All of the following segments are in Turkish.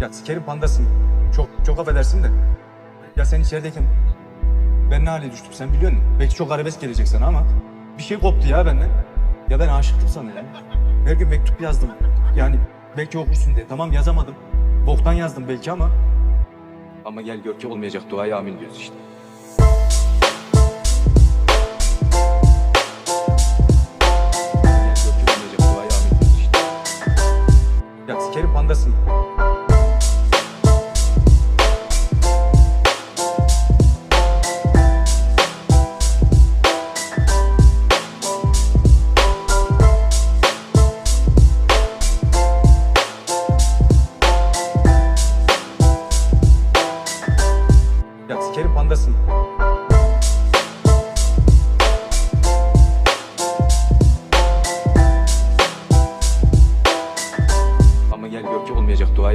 Ya sikerim pandasın. Çok çok affedersin de. Ya sen içerideyken ben ne hale düştüm sen biliyor musun? Belki çok arabesk gelecek sana ama bir şey koptu ya benden. Ya ben aşıktım sana ya. Her gün mektup yazdım. Yani belki okursun diye. Tamam yazamadım. Boktan yazdım belki ama. Ama gel gör ki olmayacak duaya amin diyoruz işte. Gel gör olmayacak duaya amin diyoruz işte. Ya sikerim pandasın.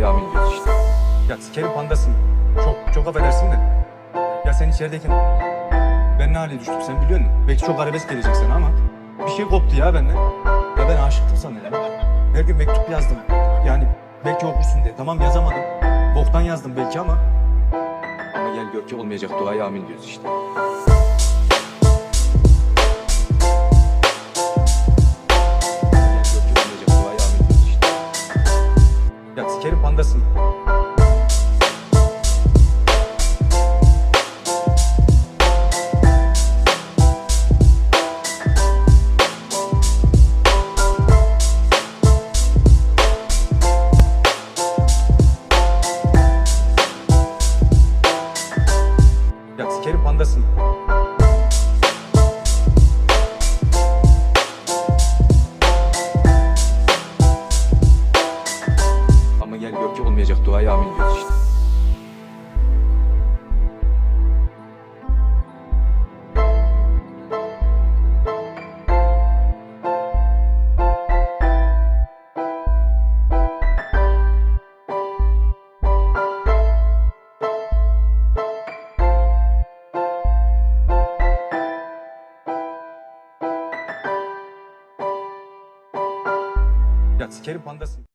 Amin diyoruz işte. Ya sikerim pandasın. Çok çok affedersin de. Ya sen içerideyken ben ne hale düştüm sen biliyor musun? Belki çok arabesk gelecek sana ama bir şey koptu ya benden. Ya ben aşıktım sana ya. Her gün mektup yazdım. Yani belki okursun diye. Tamam yazamadım. Boktan yazdım belki ama ama gel gör ki olmayacak duaya amin diyoruz işte. Ya sikerim pandasın. Duaya amin diyoruz işte. Sikerim pandasın.